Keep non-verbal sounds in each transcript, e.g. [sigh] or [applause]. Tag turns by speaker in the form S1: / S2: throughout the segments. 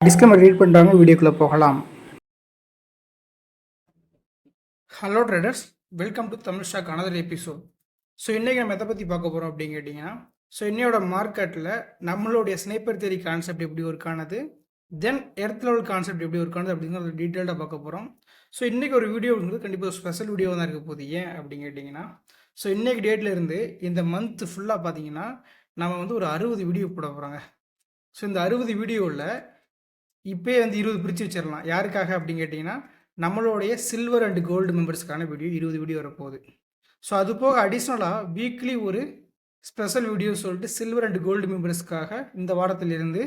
S1: Disclaimer read பண்ணுறாங்க வீடியோக்குள்ளே போகலாம். Hello traders welcome to Tamil stock another episode so இன்றைக்கி நம்ம எதை பற்றி பார்க்க போகிறோம் அப்படின்னு கேட்டிங்கன்னா ஸோ இன்னையோட மார்க்கெட்டில் நம்மளுடைய ஸ்னைப்பர் தேரி கான்செப்ட் எப்படி ஒர்க் ஆனது தென் எர்த் லெவல் கான்செப்ட் எப்படி ஒர்க் ஆனது அப்படிங்கிறத டீட்டெயில்டாக பார்க்க போகிறோம் ஸோ இன்றைக்கி ஒரு வீடியோ வந்து கண்டிப்பாக ஸ்பெஷல் வீடியோ தான் இருக்க போகுது. ஏன் அப்படின்னு கேட்டிங்கன்னா ஸோ இன்றைக்கி டேட்டில் இருந்து இந்த மந்த் ஃபுல்லாக பார்த்தீங்கன்னா நம்ம வந்து ஒரு அறுபது வீடியோ போட போகிறோங்க ஸோ இந்த அறுபது வீடியோவில் இப்போயே வந்து இருபது பிரித்து வச்சிடலாம். யாருக்காக அப்படின்னு கேட்டிங்கன்னா நம்மளுடைய சில்வர் அண்ட் கோல்டு மெம்பர்ஸ்க்கான வீடியோ இருபது வீடியோ வரப்போகுது. ஸோ அது போக அடிஷ்னலாக வீக்லி ஒரு ஸ்பெஷல் வீடியோ சொல்லிட்டு சில்வர் அண்ட் கோல்டு மெம்பர்ஸ்க்காக இந்த வாரத்திலிருந்து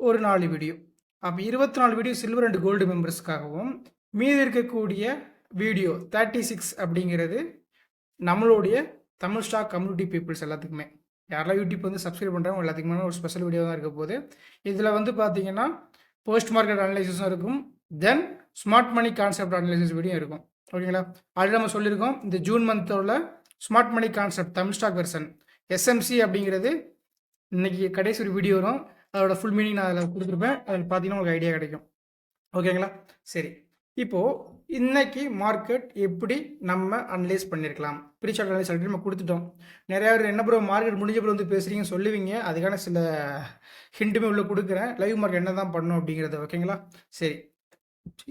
S1: ஒரு நாலு வீடியோ அப்போ இருபத்தி நாலு வீடியோ சில்வர் அண்ட் கோல்டு மெம்பர்ஸ்க்காகவும் மீதி இருக்கக்கூடிய வீடியோ தேர்ட்டி சிக்ஸ் அப்படிங்கிறது நம்மளுடைய தமிழ் ஸ்டாக் கம்யூனிட்டி பீப்புள்ஸ் எல்லாத்துக்குமே. யாரெல்லாம் யூடியூப் வந்து சப்ஸ்கிரைப் பண்ணுறாங்க எல்லாத்துக்குமே ஒரு ஸ்பெஷல் வீடியோ தான் இருக்க போகுது. இதில் வந்து பார்த்தீங்கன்னா போஸ்ட் மார்க்கெட் அனலைசிஸும் இருக்கும். Then smart money concept analysis video இருக்கும். ஓகேங்களா ஆல்ரெடி நம்ம சொல்லியிருக்கோம். இந்த June மந்தோட smart money concept Tamil stock version SMC அப்படிங்கிறது இன்னைக்கு கடைசி ஒரு வீடியோ வரும். அதோட ஃபுல் மீனிங் நான் அதில் கொடுத்துருப்பேன். அதில் பார்த்தீங்கன்னா உங்களுக்கு ஐடியா கிடைக்கும். ஓகேங்களா சரி. இப்போது இன்னைக்கு மார்க்கெட் எப்படி நம்ம அனலைஸ் பண்ணியிருக்கலாம் ப்ரீசார்ட் அனலைஸ் ஆல்ரெடி நம்ம கொடுத்துட்டோம். நிறையா பேர் என்ன ப்ரோ மார்க்கெட் முடிஞ்ச பிறகு வந்து பேசுகிறீங்கன்னு சொல்லுவீங்க. அதுக்கான சில ஹிண்ட்டுமே உள்ளே கொடுக்குறேன். லைவ் மார்க்கெட் என்ன தான் பண்ணணும் அப்படிங்கிறது ஓகேங்களா சரி.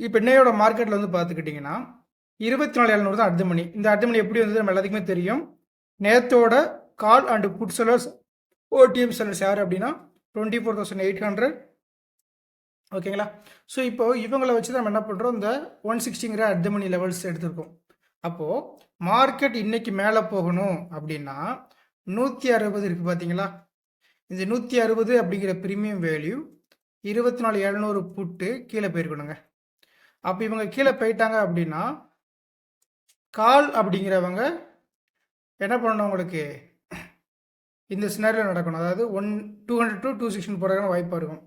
S1: இப்போ இன்னையோட மார்க்கெட்டில் வந்து பார்த்துக்கிட்டிங்கன்னா இருபத்தி நாலு எழுநூறு தான் அடுத்த மணி. இந்த அடுத்த மணி எப்படி வந்து நம்ம எல்லாத்துக்குமே தெரியும். நேத்தோட call and put sellers OTM sellers யார் அப்படின்னா twenty four thousand eight hundred ஓகேங்களா? ஸோ இப்போ இவங்களை வச்சு நம்ம என்ன பண்ணுறோம் இந்த ஒன் சிக்ஸ்டிங்கிற அடுத்த மணி லெவல்ஸ் எடுத்திருக்கோம். அப்போது மார்க்கெட் இன்னைக்கு மேலே போகணும் அப்படின்னா நூற்றி அறுபது இருக்குது பார்த்தீங்களா இந்த நூற்றி அறுபது அப்படிங்கிற ப்ரீமியம் வேல்யூ இருபத்தி நாலு எழுநூறு புட்டு கீழே போயிருக்கணுங்க. அப்போ இவங்க கீழே போயிட்டாங்க அப்படின்னா கால் அப்படிங்கிறவங்க என்ன பண்ணணும் உங்களுக்கு இந்த சினாரியில் நடக்கணும். அதாவது one two hundred to two sixteen போகிறதுக்கான வாய்ப்பாக இருக்கும்.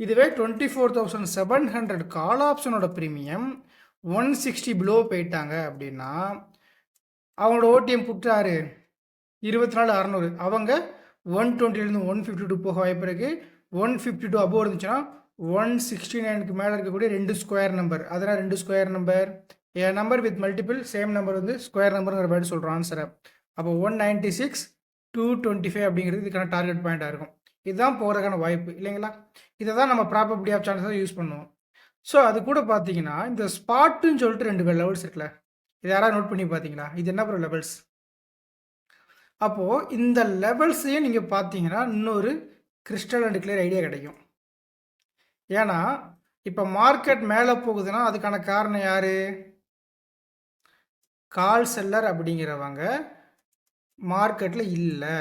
S1: இதுவே twenty four thousand seven hundred call ஆப்ஷனோட premium one sixty below போயிட்டாங்க அப்படின்னா அவங்களோட ஓடிஎம் புட்டாரு இருபத்தி நாலு அறநூறு. அவங்க ஒன் டுவெண்ட்டிலேருந்து ஒன் ஃபிஃப்டி டூ போக வாய்ப்பு இருக்குது ஒன் ஃபிஃப்டி டூ அபோவ் இருந்துச்சுன்னா ஒன் சிக்ஸ்டி நைனுக்கு மேலே இருக்கக்கூடிய ரெண்டு ஸ்கொயர் நம்பர் அதனால் ரெண்டு square number a number with multiple same number வந்து ஸ்கொயர் நம்பருங்கிற மாதிரி சொல்கிறோம் ஆன்சரை அப்போ one ninety six two twenty five அப்படிங்கிறது இதுக்கான டார்கெட் பாயிண்ட்டாக இருக்கும். இதுதான் போகிறதுக்கான வாய்ப்பு இல்லைங்களா? இதை தான் நம்ம ப்ராப்பர்ட்டி ஆஃப் சான்ஸ் யூஸ் பண்ணுவோம். ஸோ அது கூட பார்த்தீங்கன்னா இந்த ஸ்பாட்டுன்னு சொல்லிட்டு ரெண்டு பேர் லெவல்ஸ் இருக்குல்ல? இது யாராவது நோட் பண்ணி பார்த்தீங்களா இது என்ன ப்ரோ லெவல்ஸ் அப்போது இந்த லெவல்ஸையே நீங்கள் பார்த்தீங்கன்னா இன்னொரு கிறிஸ்டல் அண்ட் கிளியர் ஐடியா கிடைக்கும். ஏன்னா இப்போ மார்க்கெட் மேலே போகுதுன்னா அதுக்கான காரணம் யார்? கால் செல்லர் அப்படிங்கிறவங்க மார்க்கெட்டில் இல்லை.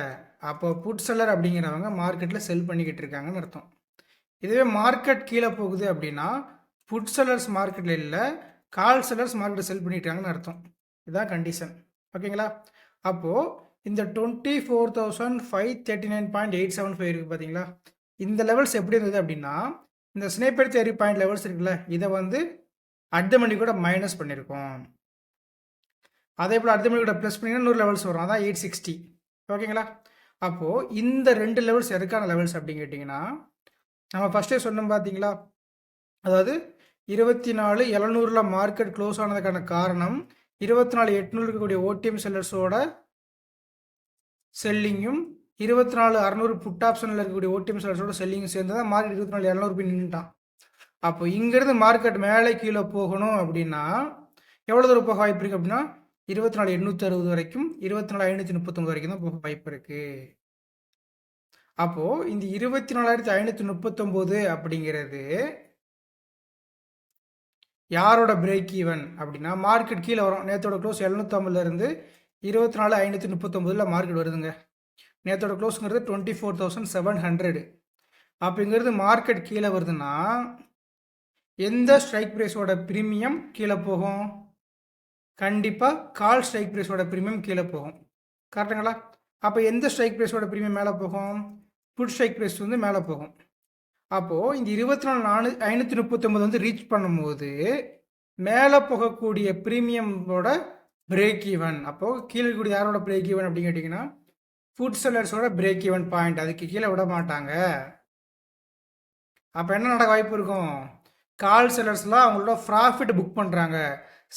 S1: அப்போ புட் செல்லர் அப்படிங்கிறவங்க மார்க்கெட்டில் செல் பண்ணிக்கிட்டு இருக்காங்கன்னு அர்த்தம். இதுவே மார்க்கெட் கீழே போகுது அப்படின்னா புட் செல்லர்ஸ் மார்க்கெட்டில் இல்லை கால் செல்லர்ஸ் மார்க்கெட்டில் செல் பண்ணிட்டாங்கன்னு அர்த்தம். இதுதான் கண்டிஷன் ஓகேங்களா? அப்போது இந்த twenty four thousand five thirty nine point eight seven five இருக்குது பார்த்தீங்களா இந்த லெவல்ஸ் எப்படி இருந்தது அப்படின்னா இந்த ஸ்னேப்பர் தேரி பாயிண்ட் லெவல்ஸ் இருக்குல்ல இதை வந்து அடுத்த மணி கூட மைனஸ் பண்ணியிருக்கோம் அதே போல் அடுத்த மணி கூட ப்ளஸ் பண்ணிங்கன்னா நூறு லெவல்ஸ் வரும். அதான் எயிட் சிக்ஸ்டி ஓகேங்களா? அப்போது இந்த ரெண்டு லெவல்ஸ் எதுக்கான லெவல்ஸ் அப்படின்னு கேட்டிங்கன்னா நம்ம ஃபஸ்ட்டே சொன்னோம் பார்த்தீங்களா அதாவது இருபத்தி நாலு எழுநூறில் மார்க்கெட் க்ளோஸ் ஆனதுக்கான காரணம் இருபத்தி நாலு எட்நூறு இருக்கக்கூடிய ஓடிஎம் செல்லர்ஸோட செல்லிங்கும் இருபத்தி நாலு அறநூறு புட் ஆப்ஷனில் இருக்கக்கூடிய ஓடிஎம் செல்லர்ஸோட செல்லிங்கும் சேர்ந்து தான் மார்க்கெட் இருபத்தி நாலு இரநூறு போய் நின்றுட்டான் அப்போ இங்கேருந்து மார்க்கெட் மேலே கீழே போகணும் அப்படின்னா எவ்வளோ தூரம் போக வாய்ப்பு இருக்குது அப்படின்னா இருபத்தி நாலு எண்ணூற்றி அறுபது வரைக்கும் இருபத்தி நாலு ஐநூற்றி முப்பத்தொம்பது வரைக்கும் தான் போக வாய்ப்பு இருக்குது அப்போது இந்த இருபத்தி நாலாயிரத்தி ஐநூற்றி முப்பத்தொம்போது அப்படிங்கிறது யாரோட பிரேக் ஈவன் அப்படின்னா மார்க்கெட் கீழே வரும். நேற்றோட க்ளோஸ் எழுநூற்றம்பதுலேருந்து இருபத்தி நாலு ஐநூற்றி முப்பத்தொம்பதில் மார்க்கெட் வருதுங்க. நேற்றோட க்ளோஸுங்கிறது twenty four thousand seven hundred அப்படிங்கிறது மார்க்கெட் கீழே வருதுன்னா எந்த ஸ்ட்ரைக் ப்ரைஸோட ப்ரீமியம் கீழே போகும்? கண்டிப்பாக கால் ஸ்ட்ரைக் ப்ரைஸோட ப்ரீமியம் கீழே போகும். கரெக்டுங்களா அப்போ எந்த ஸ்ட்ரைக் ப்ரைஸோட ப்ரீமியம் மேலே போகும்? புட் ஸ்ட்ரைக் ப்ரைஸ் வந்து மேலே போகும். அப்போது இந்த இருபத்தி நாலு நாலு ஐநூற்றி முப்பத்தொம்பது வந்து ரீச் பண்ணும்போது மேலே போகக்கூடிய ப்ரீமியமோட பிரேக் ஈவன் அப்போது கீழே கூடிய யாரோட பிரேக் ஈவன் அப்படின்னு கேட்டிங்கன்னா ஃபுட் செல்லர்ஸோட பிரேக் ஈவன் பாயிண்ட் அதுக்கு கீழே விட மாட்டாங்க. அப்போ என்ன நடக்க வாய்ப்பு இருக்கும்? கால் செல்லர்ஸ்லாம் அவங்களோட ப்ராஃபிட் புக் பண்ணுறாங்க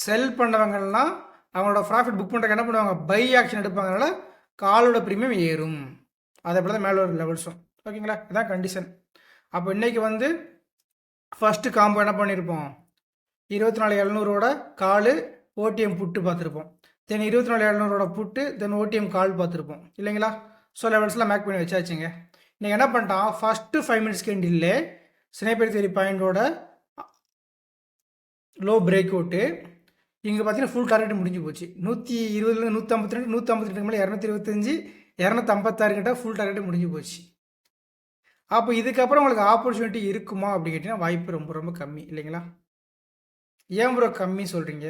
S1: செல் பண்ணவங்கலாம் அவங்களோட ப்ராஃபிட் புக் பண்ணுறதுக்கு என்ன பண்ணுவாங்க? பை ஆக்ஷன் எடுப்பாங்கனால காலோட ப்ரீமியம் ஏறும். அதை போல் தான் மேலே ஒரு லெவல்ஸும் ஓகேங்களா? இதான் கண்டிஷன் அப்போ இன்றைக்கி வந்து ஃபஸ்ட்டு காம்போ என்ன பண்ணியிருப்போம் இருபத்தி நாலு எழுநூறோட கால் ஓடிஎம் புட்டு பார்த்துருப்போம். தென் இருபத்தி நாலு எழுநூறோட புட்டு தென் ஓடிஎம் கால் பார்த்துருப்போம். இல்லைங்களா? ஸோ லெவல்ஸ்லாம் மேக் பண்ணி வச்சாச்சுங்க. நீங்கள் என்ன பண்ணிட்டான்? ஃபஸ்ட்டு ஃபைவ் மினிட்ஸ்க்கு கேண்டில்லே ஸ்னேப்பர் தேரி பாயிண்டோட லோ பிரேக் அவுட்டு இங்கே பார்த்தீங்கன்னா ஃபுல் டார்கெட் முடிஞ்சு போச்சு. நூற்றி இருபதுலேருந்து நூற்றம்பத்தி ரெண்டு நூற்றம்பத்தி ரெண்டு மேலே இரநூத்தி இருபத்தஞ்சி இரநூத்தம்பத்தாறு கிட்ட ஃபுல் டார்கெட் முடிஞ்சு போச்சு. அப்போ இதுக்கப்புறம் உங்களுக்கு ஆப்பர்ச்சுனிட்டி இருக்குமா அப்படி கேட்டிங்கன்னா வாய்ப்பு ரொம்ப ரொம்ப கம்மி. இல்லைங்களா? ஏன் ப்ரோ கம்மி சொல்கிறீங்க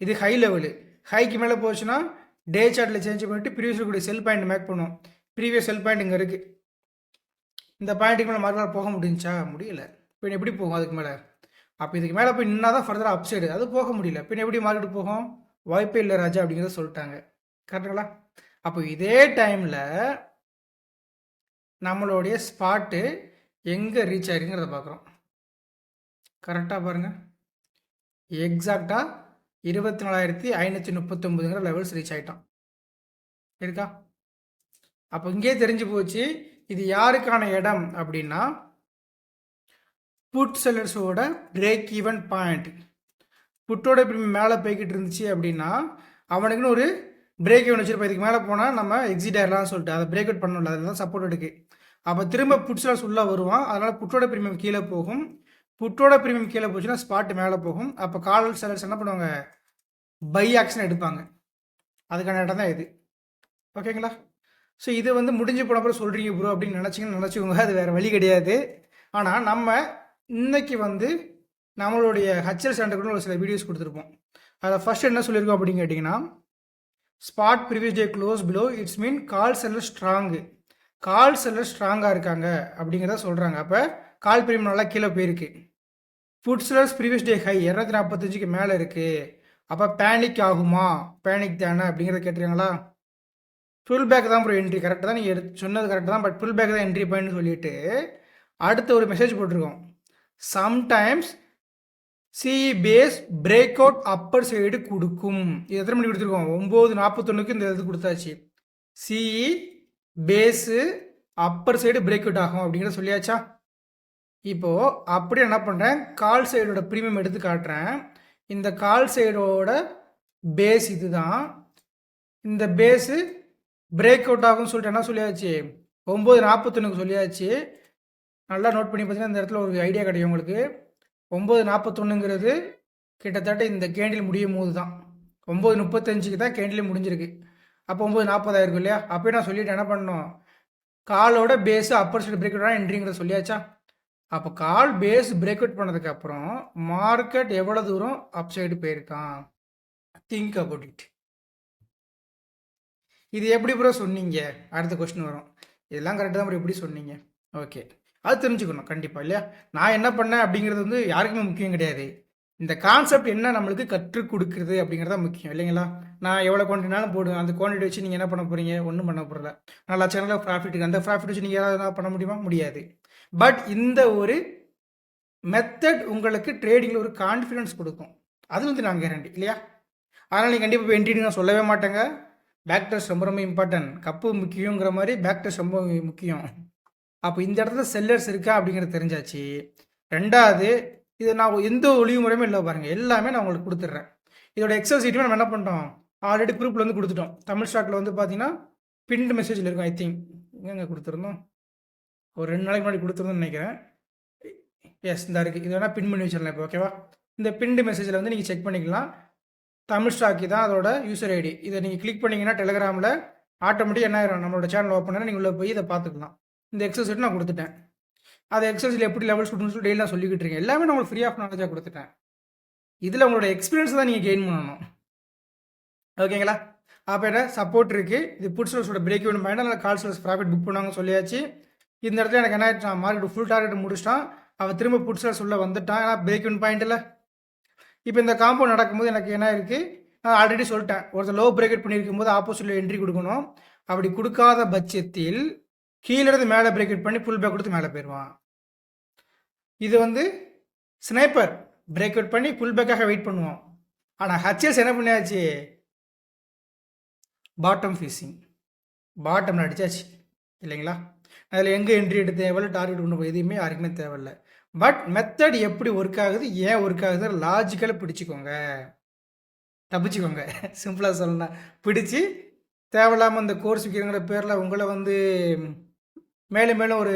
S1: இது ஹை லெவலு ஹைக்கு மேலே போச்சுன்னா டே சார்ட்டில் சேஞ்ச் பண்ணிட்டு ப்ரீவியஸ் இருக்கக்கூடிய செல் பாயிண்ட் மேக் பண்ணுவோம். ப்ரீவியஸ் செல் பாயிண்ட் இங்கே இருக்குது இந்த பாயிண்ட்டுக்கு மேலே மறுநாள் போக முடிஞ்சா? முடியல. இப்போ எப்படி போகும் அதுக்கு மேலே? அப்போ இதுக்கு மேலே போய் நின்னா தான் ஃபர்தராக அப் சைடு அது போக முடியல. பின் எப்படி மார்க்கெட் போகும்? வாய்ப்பே இல்லை ராஜா அப்படிங்கிறத சொல்லிட்டாங்க. கரெக்டுங்களா அப்போ இதே டைமில் நம்மளுடைய ஸ்பாட்டு எங்கே ரீச் ஆயிருங்கிறத பார்க்குறோம் கரெக்டாக பாருங்கள் எக்ஸாக்டாக இருபத்தி நாலாயிரத்தி ஐநூற்றி முப்பத்தொம்பதுங்கிற லெவல்ஸ் ரீச் ஆகிட்டோம் இருக்கா? அப்போ இங்கேயே தெரிஞ்சு போச்சு இது யாருக்கான இடம் அப்படின்னா புட் செல்லர்ஸோட பிரேக் ஈவன் பாயிண்ட் புட்டோட இப்படி மேலே போய்கிட்டு இருந்துச்சு அப்படின்னா அவனுக்குன்னு ஒரு பிரேக் ஈவன் வச்சுருப்போம் இதுக்கு மேலே போனால் நம்ம எக்ஸிட் ஆயிடலாம்னு சொல்லிட்டு அதை பிரேக் அவுட் பண்ணல அதுதான் சப்போர்ட் எடுக்கு அப்போ திரும்ப புட் செல்லர்ஸ் உள்ளே வருவான். அதனால் புட்டோட பிரீமியம் கீழே போகும். புட்டோட பிரீமியம் கீழே போச்சுன்னா ஸ்பாட் மேலே போகும். அப்போ கால் செல்லர்ஸ் என்ன பண்ணுவாங்க? பை ஆக்ஷன் எடுப்பாங்க. அதுக்கான இடம் தான் இது. ஓகேங்களா ஸோ இது வந்து முடிஞ்சு போன அப்புறம் சொல்கிறீங்க ப்ரோ அப்படின்னு நினச்சிங்கன்னு நினச்சிக்கோங்க. அது வேறு வழி கிடையாது. ஆனால் நம்ம இன்றைக்கி வந்து நம்மளுடைய ஹச்எல் சென்டருக்குன்னு ஒரு சில வீடியோஸ் கொடுத்துருப்போம். அதில் ஃபஸ்ட் என்ன சொல்லியிருக்கோம் அப்படின்னு கேட்டிங்கன்னா spot previous day close below it's mean call seller strong call seller ஸ்ட்ராங்காக இருக்காங்க அப்படிங்கிறத சொல்கிறாங்க அப்போ கால் பிரீமியம் நல்லா கீழே போயிருக்கு. Put sellers previous day high இரநூத்தி நாற்பத்தஞ்சுக்கு மேலே இருக்குது அப்போ பேனிக் ஆகுமா? பேனிக் தானே அப்படிங்கிறத கேட்டுருக்காங்களா? ஃபுல் பேக் தான் ப்ரோ என்ட்ரி கரெக்டாக தான் நீங்கள் எடுத்து சொன்னது கரெக்டாக தான் பட் ஃபுல் பேக் தான் என்ட்ரி பாயிண்ட்னு சொல்லிட்டு அடுத்த ஒரு மெசேஜ் போட்டிருக்கோம். Sometimes CE base break out upper side கொடுக்கும். இது எத்தனை மணி கொடுத்துருக்கோம்? ஒம்பது நாற்பத்தொன்னுக்கு இந்த இது கொடுத்தாச்சு. CE base upper side break out ஆகும் அப்படிங்கிறத சொல்லியாச்சா? இப்போது அப்படியே என்ன பண்ணுறேன் கால் சைடோட ப்ரீமியம் எடுத்து காட்டுறேன். இந்த கால் சைடோட பேஸ் இதுதான். இந்த பேஸு பிரேக் அவுட் ஆகும்னு சொல்லிட்டு என்ன சொல்லியாச்சு? ஒம்பது நாற்பத்தொன்னுக்கு சொல்லியாச்சு. நல்லா நோட் பண்ணி பார்த்தீங்கன்னா இந்த இடத்துல ஒரு ஐடியா கிடைக்கும் உங்களுக்கு. ஒம்பது நாற்பத்தொன்னுங்கிறது கிட்டத்தட்ட இந்த கேண்டில் முடியும் போது தான் ஒம்பது முப்பத்தஞ்சுக்கு தான் கேண்டில் முடிஞ்சிருக்கு. அப்போ ஒம்பது நாற்பதாயிரம் இல்லையா? அப்போ நான் சொல்லிட்டு என்ன பண்ணோம் காலோட base upper side break out என்ட்ரிங்கிறத சொல்லியாச்சா? அப்போ கால் பேஸ் பிரேக் அவுட் பண்ணதுக்கப்புறம் மார்க்கெட் எவ்வளோ தூரம் அப் சைடு போயிருக்கான்? திங்க் அபவுட் இட் இது எப்படி ப்ரோ சொன்னீங்க? அடுத்த கொஸ்டின் வரும். இதெல்லாம் கரெக்டாக தான் ப்ரோ எப்படி சொன்னீங்க? ஓகே அது தெரிஞ்சுக்கணும். கண்டிப்பாக இல்லையா? நான் என்ன பண்ணேன் அப்படிங்கிறது வந்து யாருக்குமே முக்கியம் கிடையாது. இந்த கான்செப்ட் என்ன நம்மளுக்கு கற்றுக் கொடுக்குறது அப்படிங்கிறதா முக்கியம் இல்லைங்களா? நான் எவ்வளோ குவான்டிட்டினாலும் போடுவேன். அந்த குவான்டிட்டி வச்சு நீங்கள் என்ன பண்ண போகிறீங்க ஒன்றும் பண்ண போகிறல நான் லட்சங்களில் ப்ராஃபிட் இருக்குது அந்த ப்ராஃபிட் வச்சு நீங்கள் ஏதாவது பண்ண முடியுமா? முடியாது. பட் இந்த ஒரு மெத்தட் உங்களுக்கு ட்ரேடிங்கில் ஒரு கான்ஃபிடன்ஸ் கொடுக்கும். அது வந்து நான் கேரண்டி இல்லையா? அதனால் நீங்கள் கண்டிப்பாக இப்போ நான் சொல்லவே மாட்டேங்க. பேக் டெஸ்ட் ரொம்ப ரொம்ப இம்பார்ட்டன்ட் கப்பு முக்கியங்கிற மாதிரி பேக் டெஸ்ட் ரொம்ப முக்கியம். அப்போ இந்த இடத்துல செல்லர்ஸ் இருக்கா அப்படிங்கிறது தெரிஞ்சாச்சு. ரெண்டாவது இது நான் எந்த ஒளிவு முறையுமே இல்லை பாருங்கள் எல்லாமே நான் உங்களுக்கு கொடுத்துட்றேன். இதோட எக்ஸல் சீட்டுமே நம்ம என்ன பண்ணிட்டோம்? ஆல்ரெடி குரூப்பில் வந்து கொடுத்துட்டோம். தமிழ் ஸ்டாக்கில் வந்து பார்த்தீங்கன்னா பின்ட் மெசேஜில் இருக்கும் ஐ திங்க் எங்கே கொடுத்துருந்தோம்? ஒரு ரெண்டு நாளைக்கு முன்னாடி கொடுத்துருந்தோம்னு நினைக்கிறேன். எஸ் இந்த இருக்குது இது வேணால் பின் பண்ணி வச்சிடலாம் இப்போ ஓகேவா இந்த பின்டு மெசேஜில் வந்து நீங்கள் செக் பண்ணிக்கலாம். தமிழ் ஸ்டாக்கி தான் அதோட யூசர் ஐடி இதை நீங்கள் கிளிக் பண்ணிங்கன்னா டெலிகிராமில் ஆட்டோமேட்டிக் என்ன ஆயிரும்? நம்மளோட சேனல் ஓப்பன் பண்ணால் நீங்கள் உள்ளே போய் இதை பார்த்துக்கலாம். இந்த எக்ஸசைஸ் நான் கொடுத்துட்டேன். அது எக்ஸசைஸில் எப்படி லெவல்ஸ் கொடுக்கணும்னு சொல்லி டெய்லியாக சொல்லிக்கிட்டு இருக்கேன் எல்லாமே நான் உங்களுக்கு ஃப்ரீ ஆஃப் நாலேஜாக கொடுத்துட்டேன். இதில் உங்களோட எக்ஸ்பீரியன்ஸ் தான் நீங்கள் கெயின் பண்ணணும். ஓகேங்களா அப்போ என்ன? சப்போர்ட் இருக்குது இது புட்ஸ்லஸோட பிரேக் இவன் பாயிண்ட் அதனால் கால்ஸ்லஸ் ப்ராஃபிட் புக் பண்ணுவாங்க சொல்லியாச்சு. இந்த இடத்துல எனக்கு என்ன ஆயிடுச்சு மார்க்கெட் ஃபுல் டார்கெட் முடிச்சிட்டான். அவன் திரும்ப புட்ஸ்லஸ் உள்ள வந்துட்டான். ஏன்னா பிரேக் இவன் பாயிண்ட்டில் இப்போ இந்த காம்பவுண்ட் நடக்கும்போது எனக்கு என்ன இருக்குது நான் ஆல்ரெடி சொல்லிட்டேன். ஒருத்தர் லோ பிரேக்கெட் பண்ணியிருக்கும் போது ஆப்போசிட்டில் என்ட்ரி கொடுக்கணும். அப்படி கொடுக்காத பட்சத்தில் கீழே இருந்து மேலே பிரேக்கெட் பண்ணி ஃபுல் பேக் கொடுத்து மேலே போயிடுவான். இது வந்து ஸ்னைப்பர் பிரேக் அவுட் பண்ணி புல் பேக்காக வெயிட் பண்ணுவோம் ஆனால் ஹச்எஸ் என்ன பண்ணியாச்சு? பாட்டம் ஃபீஸிங் பாட்டமில் அடிச்சாச்சு. இல்லைங்களா? அதில் எங்கே என்ட்ரி எடுத்து எவ்வளோ டார்கெட் கொண்டு போய் எதுவுமே யாருக்குமே தேவையில்லை. பட் மெத்தட் எப்படி ஒர்க் ஆகுது ஏன் ஒர்க் ஆகுது லாஜிக்கலாக பிடிச்சிக்கோங்க. தப்பிச்சுக்கோங்க. [laughs] சிம்பிளாக சொல்லணும் பிடிச்சி தேவையில்லாமல் இந்த கோர்ஸ் விற்கிறங்கிற பேரில் உங்களை வந்து மேலும் மேலும் ஒரு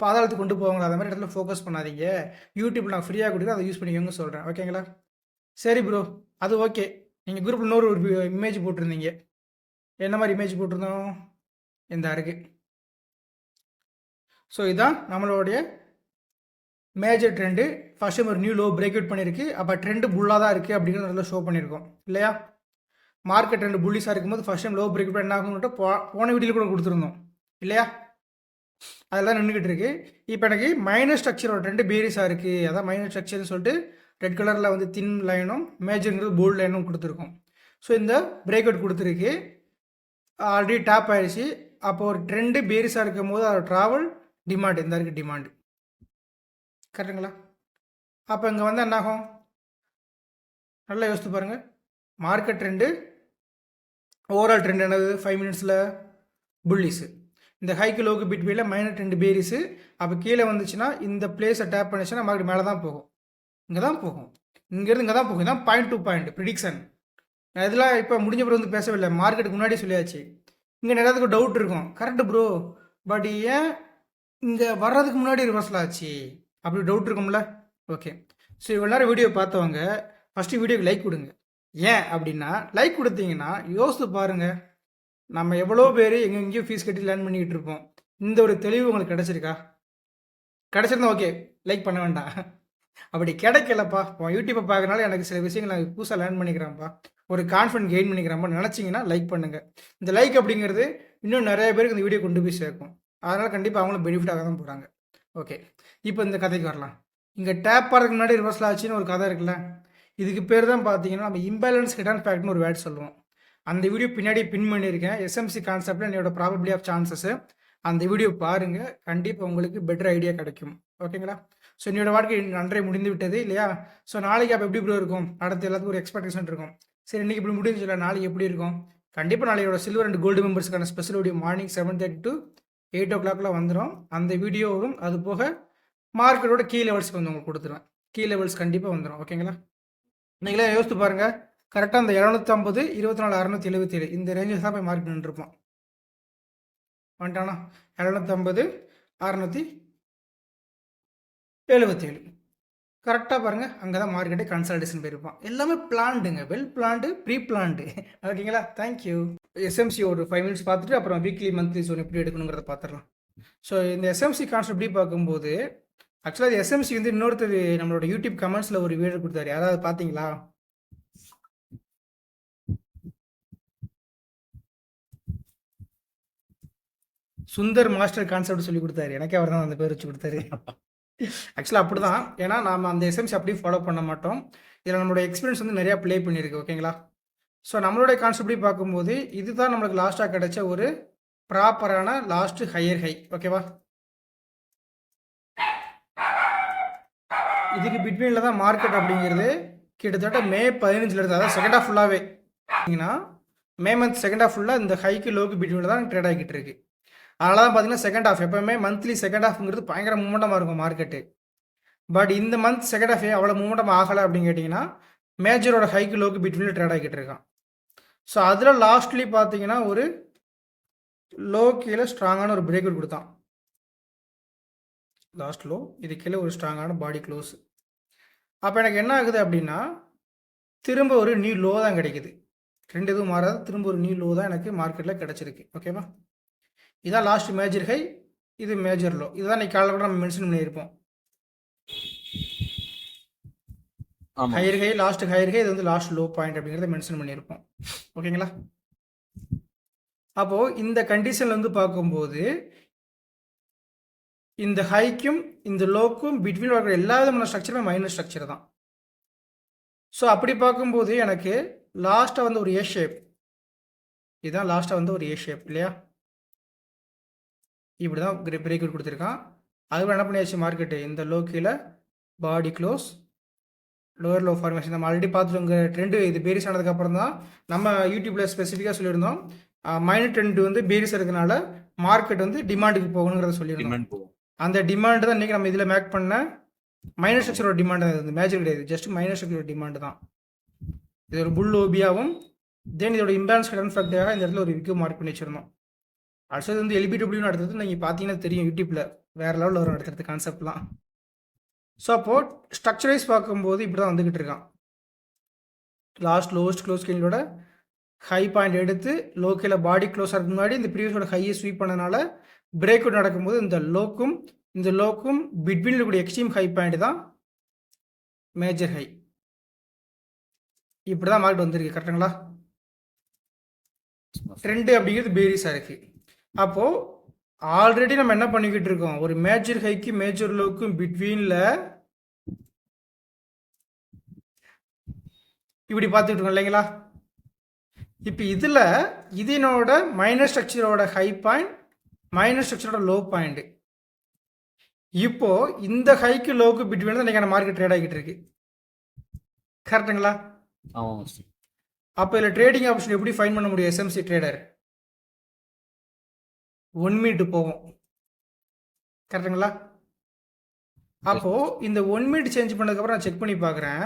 S1: பாதாளத்துக்கு கொண்டு போவாங்களா? அந்த மாதிரி இடத்துல ஃபோக்கஸ் பண்ணாதீங்க. யூடியூப் நான் ஃப்ரீயாக கொடுக்குறேன். அதை யூஸ் பண்ணிக்கோங்க சொல்கிறேன் ஓகேங்களா சரி ப்ரோ அது ஓகே நீங்கள் குரூப்பில் இன்னொரு ஒரு இமேஜ் போட்டிருந்தீங்க. என்ன மாதிரி இமேஜ் போட்டிருந்தோம்? இந்த இருக்கு ஸோ இதுதான் நம்மளுடைய மேஜர் ட்ரெண்டு ஃபஸ்ட் டைம் ஒரு நியூ லோ பிரேக் அவுட் பண்ணியிருக்கு. அப்போ ட்ரெண்டு புல்லாக தான் இருக்குது அப்படிங்கிறது நல்லா ஷோ பண்ணியிருக்கோம். இல்லையா? மார்க்கெட் ட்ரெண்டு புள்ளிஸாக இருக்கும்போது first time low break out என்ன ஆகும்ட்டு போ போன வீடியோவில் கூட கொடுத்துருந்தோம். இல்லையா? அதெல்லாம் நின்றுக்கிட்டு இருக்கு. இப்போ எனக்கு மைனஸ் ஸ்ட்ரக்சரோட ட்ரெண்டு பேரிஸாக இருக்குது அதான் மைனஸ் ஸ்ட்ரக்சர்னு சொல்லிட்டு ரெட் கலரில் வந்து தின் லைனும் மேஜருங்கிறது போல்டு லைனும் கொடுத்துருக்கோம். ஸோ இந்த பிரேக் அவுட் கொடுத்துருக்கு. ஆல்ரெடி டாப் ஆயிடுச்சு. அப்போ ஒரு ட்ரெண்டு பேரிஸாக இருக்கும் போது அதோட ட்ராவல் டிமாண்ட் இந்த இருக்குது டிமாண்டு கரெக்டுங்களா அப்போ இங்கே வந்து என்னாகும் நல்லா யோசித்து பாருங்கள் மார்க்கெட் ட்ரெண்டு ஓவரால் ட்ரெண்ட் என்னது? ஃபைவ் மினிட்ஸில் புள்ளிஸு இந்த ஹைக்கு லோக்கு பிட்வீனில் மைனட் ரெண்டு பேரிஸு அப்போ கீழே வந்துச்சுன்னா இந்த பிளேஸை டேப் பண்ணிச்சுன்னா மார்க்கெட் மேலே தான் போகும். இங்கே தான் போகும். இங்கேருந்து இங்கே தான் போகும். இதான் பாயிண்ட் டு பாயிண்ட் ப்ரிடிக்ஷன் இதெல்லாம் இப்போ முடிஞ்ச பிறகு வந்து பேசவில்லை. மார்க்கெட்டுக்கு முன்னாடி சொல்லியாச்சு. இங்கே நிறையாத்துக்கு டவுட் இருக்கும். கரெக்டு ப்ரோ பட் ஏன் இங்கே வர்றதுக்கு முன்னாடி ரிவர்சல் ஆச்சு? அப்படி டவுட் இருக்கும்ல? ஓகே ஸோ இவ்வளோ நேரம் வீடியோ பார்த்தவங்க ஃபஸ்ட்டு வீடியோக்கு லைக் கொடுங்க. ஏன் அப்படின்னா லைக் கொடுத்தீங்கன்னா யோசித்து பாருங்கள் நம்ம எவ்வளோ பேர் எங்கே ஃபீஸ் கட்டி லேர்ன் பண்ணிக்கிட்டு இருப்போம். இந்த ஒரு தெளிவு உங்களுக்கு கிடச்சிருக்கா? கிடச்சிருந்தா ஓகே லைக் பண்ண வேண்டாம். அப்படி கிடைக்கலப்பா. யூடியூப்பை பார்க்கறனால எனக்கு சில விஷயங்கள் நான் புதுசாக லேர்ன் பண்ணிக்கிறேன்ப்பா. ஒரு கான்ஃபிடன்ட் கெயின் பண்ணிக்கிறேன்ப்பா. நினச்சிங்கன்னா லைக் பண்ணுங்கள் இந்த லைக் அப்படிங்கிறது இன்னும் நிறைய பேருக்கு இந்த வீடியோ கொண்டு போய் சேர்க்கும். அதனால் கண்டிப்பாக அவங்களும் பெனிஃபிட்டாக தான் போகிறாங்க ஓகே இப்போ இந்த கதைக்கு வரலாம். இங்கே டேப் ஆகிறதுக்கு முன்னாடி ரிவர்ஸில் ஆச்சுன்னு ஒரு கதை இருக்குல்ல? இதுக்கு பேர் தான் பார்த்தீங்கன்னா நம்ம இம்பேலன்ஸ் ஹிடன் ஃபேக்ட்னு ஒரு வேர்ட் சொல்லுவோம். அந்த வீடியோ பின்னாடி பின் பண்ணியிருக்கேன். எஸ்எம்சி கான்செப்டில் என்னோட ப்ராபபிளி ஆஃப் சான்சஸ் அந்த வீடியோ பாருங்கள் கண்டிப்பாக உங்களுக்கு பெட்டர் ஐடியா கிடைக்கும். ஓகேங்களா ஸோ என்னோட வாழ்க்கை நன்றே முடிந்து விட்டது இல்லையா? ஸோ நாளைக்கு அப்போ எப்படி இப்படி இருக்கும்? அடுத்து எல்லாத்துக்கும் ஒரு எக்ஸ்பெக்டேஷன் இருக்கும். சரி இன்றைக்கி இப்படி முடிஞ்சில்ல நாளைக்கு எப்படி இருக்கும்? கண்டிப்பாக நாளையோட silver and gold மெம்பர்ஸ்க்கான special video morning seven thirty to eight ஓ கிளாக்ல வந்துடும் அந்த வீடியோவும் அது போக மார்க்கெட்டோட கீ லெவல்ஸ்க்கு வந்து உங்களுக்கு கொடுத்துருவேன். கீ லெவல்ஸ் கண்டிப்பாக வந்துடும் ஓகேங்களா நீங்களே யோசித்து பாருங்கள் கரெக்டாக அந்த இரநூத்தம்பது இருபத்தி நாலு அறநூற்றி எழுபத்தி ஏழு இந்த ரேஞ்சில் தான் போய் மார்க் பண்ணிருப்போம் வந்துட்டானா? இரநூத்தம்பது அறநூற்றி எழுபத்தேழு கரெக்டாக பாருங்கள் அங்கே தான் மார்க்கெட்டு கன்சல்டேஷன் போயிருப்பான். எல்லாமே பிளான்டுங்க வெல் பிளான்டு ப்ரீ பிளான்டு ஓகேங்களா தேங்க்யூ எஸ்எம்சி ஒரு ஃபைவ் மினிட்ஸ் பார்த்துட்டு அப்புறம் வீக்லி மந்த்லி ஸோ எப்படி எடுக்கணுங்கிறத பார்த்துடலாம். ஸோ இந்த எஸ்எம்சி கான்செப்ட் எப்படி பார்க்கும்போது ஆக்சுவலாக எஸ்எம்சி வந்து இன்னொருத்தர் நம்மளோட யூடியூப் கமெண்ட்ஸில் ஒரு வீடியோ கொடுத்தாரு. யாராவது பார்த்தீங்களா? சுந்தர் மாஸ்டர் கான்செப்ட் சொல்லி கொடுத்தாரு. எனக்கே அவர் தான் அந்த பேர் வச்சு கொடுத்தாரு. ஆக்சுவலாக அப்படி தான் ஏன்னா நாம் அந்த எஸ்எம்சி அப்படியே ஃபாலோ பண்ண மாட்டோம். இதில் நம்மளோட எக்ஸ்பீரியன்ஸ் வந்து நிறையா ப்ளே பண்ணியிருக்கு ஓகேங்களா ஸோ நம்மளுடைய கான்செப்டி பார்க்கும்போது இதுதான் நம்மளுக்கு லாஸ்ட்டாக கிடைச்ச ஒரு ப்ராப்பரான லாஸ்ட்டு ஹையர் ஹை ஓகேவா இதுக்கு பிட்வீனில் தான் மார்க்கெட் அப்படிங்கிறது கிட்டத்தட்ட மே பதினஞ்சில் இருந்து அதாவது செகண்ட் ஆஃப் ஃபுல்லாகவே பார்த்தீங்கன்னா மே மந்த் செகண்ட் ஆஃப் ஃபுல்லாக இந்த ஹைக்கு லோக்கு பிட்வீனில் தான் ட்ரேட் ஆகிட்டு இருக்கு. அதனால தான் பார்த்தீங்கன்னா செகண்ட் ஆஃப் எப்போவுமே மந்த்லி செகண்ட் ஆஃப்ங்கிறது பயங்கர மூமெண்டமாக இருக்கும் மார்க்கெட்டு பட் இந்த மந்த் செகண்ட் ஆஃப் அவ்வளோ மூமெண்டம் ஆகலை அப்படின்னு கேட்டிங்கன்னா மேஜரோட ஹைக்கு லோக்கு பிட்வீனில் ட்ரேட் ஆகிட்டு இருக்கான். ஸோ அதில் லாஸ்ட்லி பார்த்தீங்கன்னா ஒரு லோ கீழே ஸ்ட்ராங்கான ஒரு பிரேக் கொடுத்தான். லாஸ்ட் லோ இது கீழே ஒரு ஸ்ட்ராங்கான பாடி க்ளோஸ் அப்போ எனக்கு என்ன ஆகுது அப்படின்னா திரும்ப ஒரு நியூ லோ தான் கிடைக்குது. ரெண்டு எதுவும் மாறாது திரும்ப ஒரு நியூ லோ தான் எனக்கு மார்க்கெட்டில் கிடச்சிருக்கு. ஓகேவா இதான் லாஸ்ட் மேஜர் ஹை இது மேஜர் லோ இதுதான் இன்னைக்கு காலையில் கூட நம்ம மென்ஷன் பண்ணியிருப்போம். Higher high last higher high இது வந்து லாஸ்ட் லோ பாயிண்ட் அப்படிங்கிறத மென்ஷன் பண்ணியிருப்போம். ஓகேங்களா? அப்போது இந்த கண்டிஷனில் வந்து பார்க்கும்போது இந்த ஹைக்கும் இந்த லோக்கும் பிட்வீன் இருக்கிற எல்லா விதமான ஸ்ட்ரக்சருமே மைனஸ் ஸ்ட்ரக்சர் தான். ஸோ அப்படி பார்க்கும்போது எனக்கு லாஸ்ட்டாக வந்து ஒரு ஏ ஷேப் இதுதான் லாஸ்ட்டாக வந்து ஒரு ஏ ஷேப் இல்லையா? இப்படி தான் பிரேக் கொடுத்துருக்கான். அதுவும் என்ன பண்ணியாச்சு? மார்க்கெட்டு இந்த லோ கீழே body close lower low formation நம்ம ஆல்ரெடி பார்த்துருங்க ட்ரெண்டு இது பேரிஸ் ஆனதுக்கப்புறம் தான் நம்ம யூடியூப்பில் ஸ்பெசிஃபிக்காக சொல்லியிருந்தோம். மைனர் ட்ரெண்ட் வந்து பேரிஸ் இருக்கனால மார்க்கெட் வந்து டிமாண்டுக்கு போகணுங்கிறத சொல்லியிருந்தோம். அந்த டிமாண்டு தான் இன்றைக்கி நம்ம இதில் மேக் பண்ண மைனர் ஸ்ட்ரக்சரோட டிமாண்டு தான். இது மேஜர் கிடையாது. ஜஸ்ட் மைனர் ஸ்ட்ரக்சரோட டிமாண்டு தான். இது ஒரு புல் ஓபியாவும் தென் இதோட இம்பேலன்ஸ் கடன் ஃபேக்டராக இந்த இடத்துல ஒரு விக்கு மார்க் பண்ணி வச்சிருந்தோம். அடுத்தது வந்து எல்பிடபிள்யூன்னு அடுத்தது நீங்கள் பார்த்தீங்கன்னா தெரியும் யூடியூப்பில் வேறு லெவலில் வரும் அடுத்தடுத்த கான்செப்ட்லாம் ஸோ அப்போது ஸ்ட்ரக்சரைஸ் பார்க்கும்போது இப்படி தான் வந்துக்கிட்டு இருக்கான் லாஸ்ட் லோவஸ்ட் க்ளோஸ் கீழோட ஹை பாயிண்ட் எடுத்து லோக்கில் பாடி க்ளோஸ் ஆகிறதுக்கு முன்னாடி இந்த ப்ரீவியஸோட ஹையை ஸ்வீப் பண்ணனால பிரேக் அவுட் நடக்கும்போது இந்த லோக்கும் இந்த லோக்கும் பிட்வீன் இருக்கக்கூடிய எக்ஸ்ட்ரீம் ஹை பாயிண்ட் தான் மேஜர் ஹை இப்படி தான் மார்க்கெட் வந்திருக்கு கரெக்டுங்களா ட்ரெண்டு அப்படிங்கிறது பேரிஸாக இருக்குது அப்போது ஆல்ரெடி நம்ம என்ன பண்ணிக்கிட்டு இருக்கோம்? ஒரு மேஜர் ஹைக்கு மேஜர் லோக்கும் பிட்வீனில் இப்படி பார்த்துட்டு இருக்கோம் இல்லைங்களா? இப்போ இதில் இதனோட மைனர் ஸ்ட்ரக்சரோட ஹை பாயிண்ட் மைனர் ஸ்ட்ரக்சரோட லோ பாயிண்ட் இப்போ இந்த ஹைக்கு லோக்கு பிட்வீன் தான் மார்க்கெட் ட்ரேட் ஆகிட்டு இருக்கு. கரெக்டுங்களா அப்போ இதில் ட்ரேடிங் ஆப்ஷன் எப்படி ஃபைன் பண்ண முடியும்? எஸ்எம்சி ட்ரேடர் ஒன் மினிட் போவோம் கரெக்டுங்களா? அப்போது இந்த ஒன் மினிட் சேஞ்ச் பண்ணதுக்கப்புறம் நான் செக் பண்ணி பார்க்குறேன்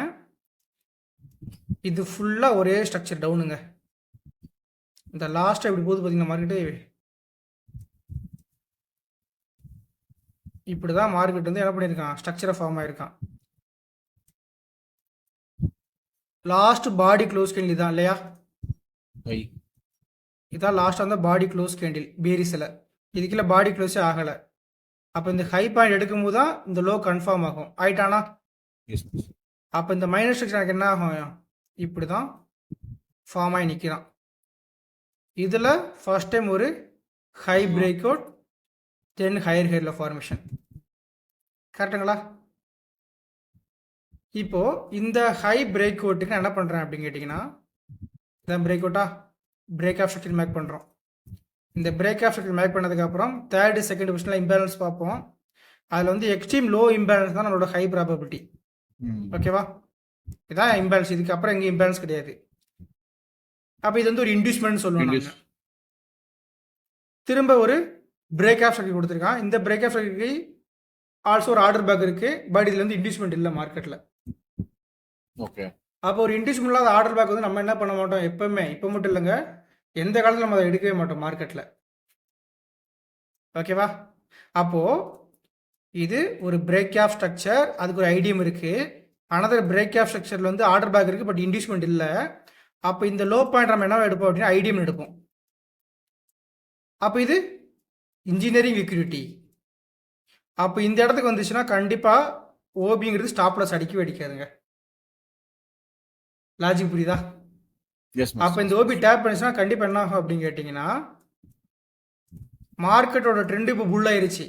S1: இது ஃபுல்லாக ஒரே ஸ்ட்ரக்சர் டவுனுங்க இந்த லாஸ்ட்டாக இப்படி போகுது பார்த்தீங்கன்னா மார்க்கெட்டு இப்படி தான் மார்க்கெட் வந்து என்ன பண்ணியிருக்கான்? ஸ்ட்ரக்சரை ஃபார்ம் ஆயிருக்கான். லாஸ்ட் பாடி க்ளோஸ் கேண்டில் தான் இல்லையா இதான் லாஸ்ட் அந்த பாடி க்ளோஸ் கேண்டில் பேரிஸில் இதுக்குள்ள பாடி க்ளோஸே ஆகலை. அப்போ இந்த ஹை பாயிண்ட் எடுக்கும்போது தான் இந்த லோ கன்ஃபார்ம் ஆகும். ஆயிட்டானா? அப்போ இந்த மைனஸ் ஸ்ட்ரக்சர் எனக்கு என்ன ஆகும்? இப்படி தான் ஃபார்ம் ஆகி நிற்கிறான். இதில் ஃபர்ஸ்ட் டைம் ஒரு high break out then higher ஹையரில் formation கரெக்டுங்களா இப்போது இந்த ஹை பிரேக் அவுட்டுக்கு நான் என்ன பண்ணுறேன் அப்படின்னு கேட்டிங்கன்னா இதான் பிரேக் அவுட்டா பிரேக் ஆஃப் ஸ்ட்ரக்சர் மேக் பண்ணுறோம் இந்த பிரேக் ஆஃப் ஸ்ட்ரக்சர் மேக் பண்ணதுக்கப்புறம் தேர்டு செகண்ட் பொசிஷனில் இம்பேலன்ஸ் பார்ப்போம். அதில் வந்து எக்ஸ்ட்ரீம் லோ இம்பேலன்ஸ் தான் நம்மளோட ஹை ப்ராபபிலிட்டி ஓகேவா இதான் இம்பேலன்ஸ் இதுக்கு அப்புறம் எங்கேயும் இம்பேலன்ஸ் கிடையாது. அப்போ இது வந்து ஒரு இன்டியூஸ்மெண்ட் சொல்லுவோம். திரும்ப ஒரு பிரேக் ஆஃப் ஸ்ட்ரக்சர் கொடுத்துருக்கான். இந்த பிரேக் ஆஃப் ஸ்ட்ரக்சருக்கு ஆல்சோ ஒரு ஆர்டர் பேக் இருக்குது பட் இதில் வந்து இன்டியூஸ்மெண்ட் இல்லை மார்க்கெட்டில்
S2: ஓகே
S1: அப்போ ஒரு இன்டியூஸ்மெண்ட் இல்லாத ஆர்டர் பேக் வந்து நம்ம என்ன பண்ண மாட்டோம்? எப்பவுமே. இப்போ மட்டும் இல்லைங்க. எந்த காலத்தில் நம்ம அதை எடுக்கவே மாட்டோம் மார்க்கெட்டில் ஓகேவா அப்போது இது ஒரு பிரேக் ஆஃப் ஸ்ட்ரக்சர் அதுக்கு ஒரு ஐடியம் இருக்குது அனதர் பிரேக் ஆஃப் ஸ்ட்ரக்சரில் வந்து ஆர்டர் பேக் இருக்குது பட் இன்டியூஸ்மெண்ட் இல்லை. அப்போ இந்த லோ பாயிண்ட் நம்ம என்ன எடுப்போம் அப்படின்னா ஐடியம் எடுப்போம். அப்போ இது இன்ஜினியரிங் லிக்யூரிட்டி அப்போ இந்த இடத்துக்கு வந்துச்சுன்னா கண்டிப்பாக ஓபிங்கிறது ஸ்டாப்லஸ் அடிக்கவே அடிக்காதுங்க. லாஜிக் புரியுதா? அப்போ இந்த ஓபி டேப் பண்ணிச்சுன்னா கண்டிப்பாக என்ன ஆகும் அப்படின்னு கேட்டிங்கன்னா மார்க்கெட்டோட ட்ரெண்ட் இப்போ புல் ஆயிருச்சு.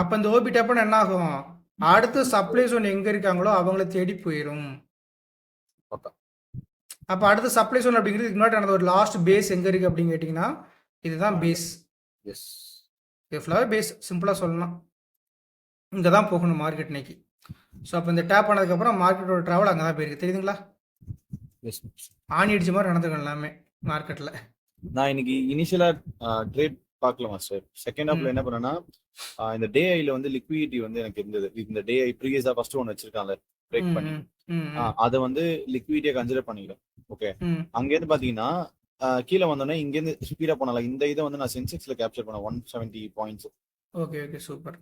S1: அப்போ இந்த ஓபி டேப் பண்ண என்ன ஆகும்? அடுத்து சப்ளை zone எங்கே இருக்காங்களோ அவங்கள தேடி போயிடும் அப்போ அடுத்து சப்ளை zone அப்படிங்கிறது முன்னாடி நடந்த ஒரு லாஸ்ட் பேஸ் எங்கே இருக்குது அப்படின்னு கேட்டிங்கன்னா இதுதான் பேஸ்
S2: எஸ்
S1: ஃபுல்லாகவே பேஸ் சிம்பிளாக சொல்லலாம். இங்கே தான் போகணும் மார்க்கெட் இன்னைக்கு. ஸோ அப்போ இந்த டேப் ஆனதுக்கப்புறம் மார்க்கெட்டோட ட்ராவல் அங்கே தான் போயிருக்கு. தெரியுதுங்களா? ஆணி அடிச்ச மாதிரி நடந்துக்கணும் எல்லாமே மார்க்கெட்டில்
S2: நான் இன்னைக்கு இனிஷியலா ட்ரேட் பார்க்கல மாஸ்டர் செகண்ட் ஹாப்ல. என்ன பண்ணேன்னா இந்த டே ஐல வந்து லிக்விடிட்டி வந்து எனக்கு இருந்தது. இந்த டே ஐ ப்ரீவியஸா ஃபர்ஸ்ட் ஒன்று வச்சிருக்கான்ல பிரேக் பண்ணி. அதை வந்து லிக்விடிட்டியா கன்சிடர் பண்ணிக்கிறேன் ஓகே
S1: ம்.
S2: அங்கேருந்து பாத்தீங்கன்னா கீழே வந்தோடனே இங்கேருந்து ஸ்பீடா போனால. இந்த இதை வந்து நான் சென்செக்ஸ்ல கேப்சர் பண்ணேன் one seventy points
S1: okay okay super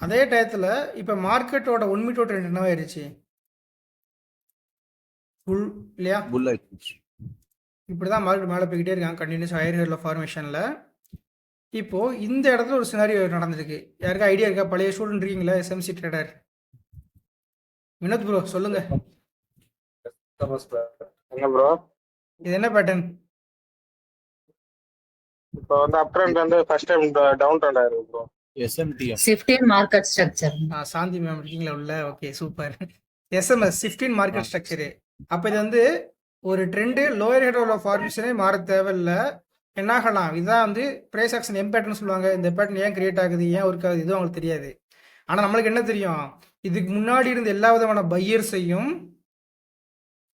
S1: அதே டயத்தில் இப்போ மார்க்கெட்டோட ஒன் மீட்டோ ட்ரெண்ட் என்னவா ஆயிடுச்சு புல் இல்லையா?
S2: புல் ஆயிடுச்சு.
S1: இப்படி தான் மார்க்கெட் மேலே போய்கிட்டே இருக்காங்க. கண்டினியூஸ் ஹையர் ஹேரில் ஃபார்மேஷனில் இப்போது இந்த இடத்துல ஒரு சினாரியோ நடந்திருக்கு. யாருக்கா ஐடியா இருக்கா? பழைய ஸ்டூடெண்ட் இருக்கீங்களா? எஸ்எம்சி ட்ரேடர் வினோத் ப்ரோ சொல்லுங்க.
S3: என்ன ப்ரோ
S1: இது என்ன பேட்டர்ன்
S3: இப்போ வந்து அப் ட்ரெண்ட் வந்து ஃபர்ஸ்ட் டைம் டவுன் ட்ரெண்ட் ஆயிருக்கு bro
S2: SMTM
S4: market structure.
S1: Shanthi ma'am இருக்கீங்களா உள்ள? Okay super SMS fifteen market structure அப்போ இது வந்து ஒரு ட்ரெண்டு லோயர் ஹெட் உள்ள ஃபார்மேஷனே மாற தேவையில்ல. என்ன ஆகலாம் இதான் வந்து ப்ரைஸ் ஆக்ஷன் எம்பேட்டர்னு சொல்லுவாங்க. இந்த பேட்டர்ன் ஏன் கிரியேட் ஆகுது? ஏன் ஒர்க் ஆகுது? இதுவும் அவங்களுக்கு தெரியாது. ஆனால் நம்மளுக்கு என்ன தெரியும்? இதுக்கு முன்னாடி இருந்த எல்லா விதமான பையர்ஸையும்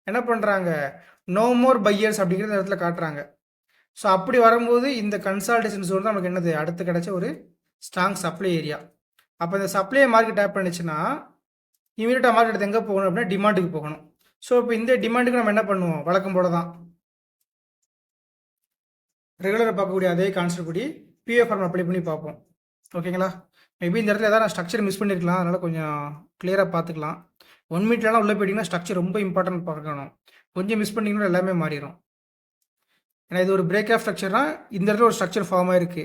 S1: என்ன பண்ணுறாங்க நோ மோர் பையர்ஸ் அப்படிங்கிற இடத்துல காட்டுறாங்க. ஸோ அப்படி வரும்போது இந்த கன்சால்டேஷன் ஜோன் தான் நமக்கு என்னது? அடுத்து கிடைச்ச ஒரு ஸ்ட்ராங் சப்ளை ஏரியா அப்போ இந்த சப்ளை மார்க்கெட் டேப் பண்ணிச்சுன்னா இமீடியட்டாக மார்க்கெட் எங்கே போகணும் அப்படின்னா டிமாண்டுக்கு போகணும். ஸோ இப்போ இந்த டிமாண்டுக்கு நம்ம என்ன பண்ணுவோம்? வழக்கம் போல தான். ரெகுலராக பார்க்கக்கூடிய அதே கான்செப்ட் படி பிஎஃப் ஃபார்ம் அப்ளை பண்ணி பார்ப்போம். ஓகேங்களா மேபி இந்த இடத்துல ஏதாவது நான் ஸ்ட்ரக்சர் மிஸ் பண்ணியிருக்கலாம் அதனால் கொஞ்சம் கிளியராக பார்த்துக்கலாம். ஒன் மீட்டர்லாம் உள்ளே போயிட்டீங்கன்னா ஸ்ட்ரக்சர் ரொம்ப இம்பார்ட்டன்ட் பார்க்கணும் கொஞ்சம் மிஸ் பண்ணிங்கன்னா எல்லாமே மாறிடும் ஏன்னா இது ஒரு பிரேக் ஆஃப் ஸ்ட்ரக்சர்னா இந்த இடத்துல ஒரு ஸ்ட்ரக்சர் ஃபார்ம் ஆயிருக்கு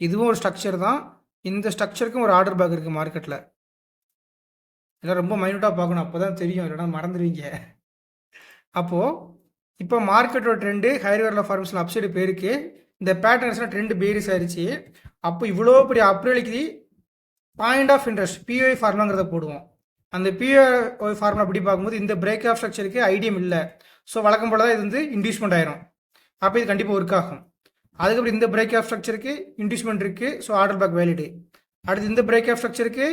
S1: இதுவும் ஒரு ஸ்ட்ரக்சர் தான். இந்த ஸ்ட்ரக்சருக்கும் ஒரு ஆர்டர் பேக் இருக்குது மார்க்கெட்டில் இதெல்லாம் ரொம்ப மைனூட்டாக பார்க்கணும். அப்போ தான் தெரியும். இல்லைன்னா மறந்துடுவீங்க. அப்போது இப்போ மார்க்கெட்டோட ட்ரெண்டு ஹையர் வேரில் ஃபார்மஸில் அப்சைடு போயிருக்கு. இந்த பேட்டர்ன்ஸ்லாம் ட்ரெண்டு பேரிஸ் ஆயிடுச்சு அப்போ இவ்வளோ பெரிய அப்ரேலிக்கு பாயிண்ட் ஆஃப் இன்ட்ரெஸ்ட் பிஓஐ ஃபார்முலாங்கிறத போடுவோம். அந்த பிஓஐ ஃபார்முலா அப்படி பார்க்கும்போது இந்த பிரேக் ஆஃப் ஸ்ட்ரக்சருக்கு ஐடியம் இல்லை. ஸோ வழக்கம் போல தான் இது வந்து இன்டியூஸ்மெண்ட் ஆயிரும். அப்போ இது கண்டிப்பாக ஒர்க் ஆகும். அதுக்கப்புறம் இந்த பிரேக் ஆஃப் ஸ்ட்ரக்சருக்கு இன்டியூஸ்மெண்ட் இருக்குது ஸோ ஆர்டர் பேக் வேலிடு அடுத்து இந்த பிரேக் ஆஃப் ஸ்ட்ரக்சருக்கு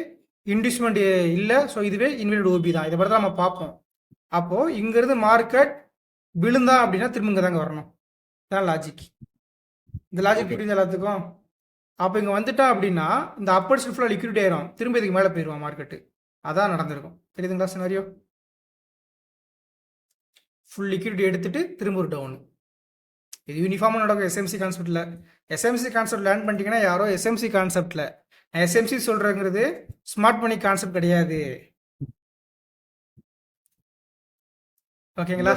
S1: இன்டியூஸ்மெண்ட் இல்லை ஸோ இதுவே இன்வெலிட் ஓபி தான். இதை தான் நம்ம பார்ப்போம். அப்போது இங்கேருந்து மார்க்கெட் விழுந்தா அப்படின்னா திரும்ப இங்கே தாங்க வரணும். இதான் லாஜிக் இந்த லாஜிக். புரியுது எல்லாத்துக்கும்? அப்போ இங்கே வந்துட்டா அப்படின்னா இந்த அப்பர் ஃபுல்லாக லிக்விட் ஆயிரும். திரும்ப இதுக்கு மேலே போயிடுவான் மார்க்கெட்டு அதான் நடந்திருக்கும். தெரியுதுங்களா சினாரியோ ஃபுல் லிக்விடிட்டி எடுத்துட்டு திரும்ப ஒரு டவுன் இது யூனிஃபார்மாக நடக்கும் எஸ்எம்சி கான்செப்டில் எஸ்எம்சி கான்செப்ட் லேர்ன் பண்ணிட்டீங்கன்னா யாரோ எஸ்எம்சி கான்செப்டில் எஸ்எம்சி சொல்கிறேங்கிறது ஸ்மார்ட் மணி கான்செப்ட் கிடையாது. ஓகேங்களா?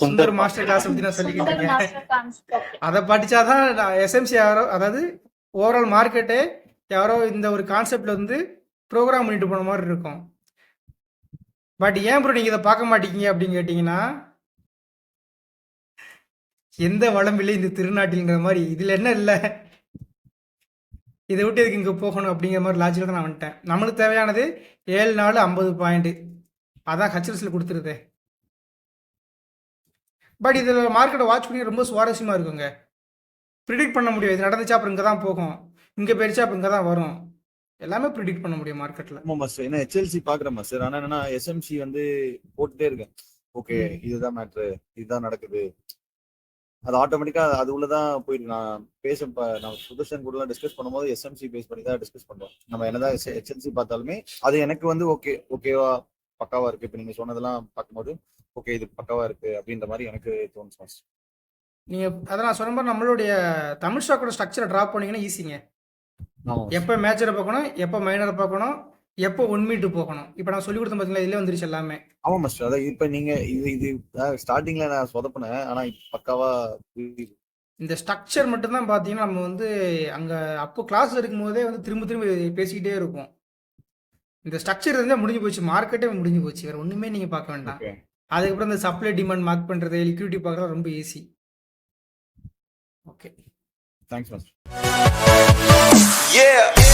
S1: சுந்தர் மாஸ்டர் கிளாஸ் பற்றி நான் சொல்லிக்கிட்டு இருக்கேன். அதை படிச்சாதான் நான் எஸ்எம்சி யாரோ அதாவது ஓவரால் மார்க்கெட்டே யாரோ இந்த ஒரு கான்செப்ட்ல வந்து ப்ரோக்ராம் பண்ணிட்டு போன மாதிரி இருக்கும். பட் ஏன் ப்ரோ நீங்க இதை பார்க்க மாட்டீங்க அப்படின்னு கேட்டிங்கன்னா எந்த வளம் இல்லை இந்த திருநாட்டில்ங்கிற மாதிரி இதுல என்ன இல்லை? இதை விட்டு இதுக்கு இங்கே போகணும் அப்படிங்கிற மாதிரி லாஜிக்கில் தான் நான் வந்துட்டேன். நம்மளுக்கு தேவையானது ஏழு நாலு ஐம்பது பாயிண்ட் அதான் ஹச்எல்ஸில் கொடுத்துருதே. பட் இதில் மார்க்கெட்டை வாட்ச் பண்ணி ரொம்ப சுவாரஸ்யமாக இருக்குங்க. ப்ரிடிக்ட் பண்ண முடியும் இது நடந்துச்சா அப்புறம் இங்கே தான் போகும். இங்கே போயிடுச்சா அப்போ இங்கே தான் வரும். எல்லாமே ப்ரிடிக்ட் பண்ண முடியும் மார்க்கெட்டில்
S2: ஆமா மாஸ்டர் ஏன்னா ஹெச்எல்சி பாக்குறேன் மாஸ்டர் ஆனா என்னன்னா எஸ்எம்சி வந்து போட்டுட்டே இருக்கேன். ஓகே. இதுதான் மேட்ரு இதுதான் நடக்குது. அது ஆட்டோமேட்டிக்கா அது உள்ளதான் போயிட்டு நான் பேச நான் சுதர்ஷன் கூட டிஸ்கஸ் பண்ணும்போது எஸ்எம்சி பேஸ் பண்ணி தான் டிஸ்கஸ் பண்றோம் நம்ம என்னதான் ஹெச்எல்சி பார்த்தாலுமே அது எனக்கு வந்து ஓகே ஓகேவா பக்காவா இருக்கு. இப்ப நீங்க சொன்னதெல்லாம் பார்க்கும்போது ஓகே இது பக்காவா இருக்கு அப்படின்ற மாதிரி எனக்கு தோணுச்சு
S1: நீங்கள் அதான் நான் சொன்ன மாதிரி நம்மளுடைய தமிழ் ஸ்டாக்கோட ஸ்ட்ரக்சரை ட்ராப் பண்ணீங்கன்னா ஈஸிங்க எப்போ மேட்சரை பார்க்கணும் எப்போ மைனரை பார்க்கணும் எப்போ ஒன் மீட்டு போகணும்? இப்போ நான் சொல்லி கொடுத்தேன் பார்த்தீங்களா இதிலே வந்துருச்சு எல்லாமே.
S2: ஆமா மாஸ்டர் அதான் இப்ப நீங்க இது இது ஸ்டார்டிங்ல நான் சொதப்பினேன். ஆனா பக்காவா.
S1: இந்த ஸ்ட்ரக்சர் மட்டும்தான் பார்த்தீங்கன்னா நம்ம வந்து அங்கே அப்போ கிளாஸில் இருக்கும்போதே வந்து திரும்ப திரும்ப பேசிக்கிட்டே இருப்போம். இந்த ஸ்ட்ரக்சர் இருந்தால் முடிஞ்சு போச்சு. மார்க்கெட்டே முடிஞ்சு போச்சு. வேறு ஒன்றுமே நீங்கள் பார்க்க வேண்டாம். அதுக்கப்புறம் இந்த சப்ளை டிமாண்ட் மார்க் பண்ணுறது லிக்விடிட்டி பார்க்குறது ரொம்ப easy okay
S2: thanks master
S5: Yeah.